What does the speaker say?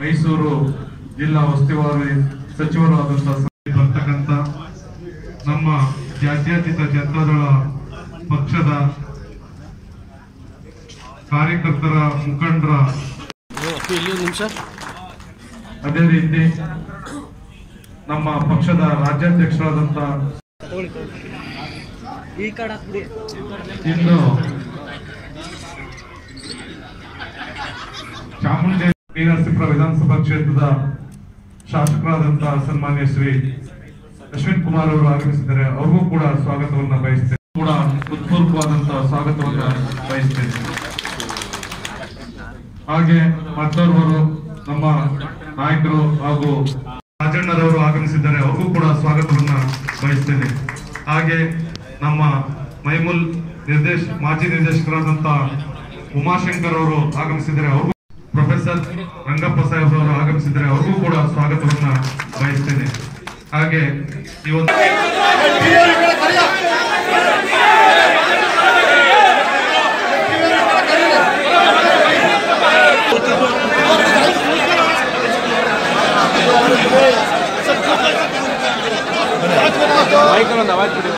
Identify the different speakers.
Speaker 1: ಮೈಸೂರು ಜಿಲ್ಲಾ ಉಸ್ತುವಾರಿ ಸಚಿವರಾದಂತಹ ಬರ್ತಕ್ಕಂಥ ನಮ್ಮ ಜಾತ್ಯತೀತ ಜನತಾದಳ ಪಕ್ಷದ ಕಾರ್ಯಕರ್ತರ ಮುಖಂಡರ. ಅದೇ ರೀತಿ ನಮ್ಮ ಪಕ್ಷದ ರಾಜ್ಯಾಧ್ಯಕ್ಷರಾದಂತ
Speaker 2: ಈ ಕಡೆ ಹಾಕ್ಬಿಡಿ.
Speaker 1: ಇನ್ನು ಚಾಮುಂಡಿ ಶ್ರೀನರಸೀಪುರ ವಿಧಾನಸಭಾ ಕ್ಷೇತ್ರದ ಶಾಸಕರಾದಂತಹ ಸನ್ಮಾನ್ಯ ಶ್ರೀ ಅಶ್ವಿನ್ ಕುಮಾರ್ ಅವರು ಆಗಮಿಸಿದ್ದಾರೆ. ಅವರಿಗೂ ಕೂಡ ಸ್ವಾಗತವನ್ನು ಬಯಸ್ತೇನೆ. ಕೂಡ ಹೃತ್ಪೂರ್ವಕವಾದಂತಹ ಸ್ವಾಗತವನ್ನು ಬಯಸ್ತೇನೆ. ಹಾಗೆ ಮತ್ತೋರ್ವರು ನಮ್ಮ ನಾಯಕರು ಹಾಗೂ ರಾಜಣ್ಣರವರು ಆಗಮಿಸಿದ್ದಾರೆ. ಅವರಿಗೂ ಕೂಡ ಸ್ವಾಗತವನ್ನ ಬಯಸ್ತೇನೆ ಹಾಗೆ ನಮ್ಮ ಮೈಮುಲ್ ನಿರ್ದೇಶ, ಮಾಜಿ ನಿರ್ದೇಶಕರಾದಂತ ಉಮಾಶಂಕರ್ ಅವರು ಆಗಮಿಸಿದರೆ ಅವ್ರಿಗೂ, ಪ್ರೊಫೆಸರ್ ರಂಗಪ್ಪ ಸಾಹೇಬ್ ಅವರು ಆಗಮಿಸಿದರೆ ಅವ್ರಿಗೂ ಕೂಡ ಸ್ವಾಗತವನ್ನ ಬಯಸ್ತೇನೆ. ಹಾಗೆ ಈ ಒಂದು No hay carnaval, pero...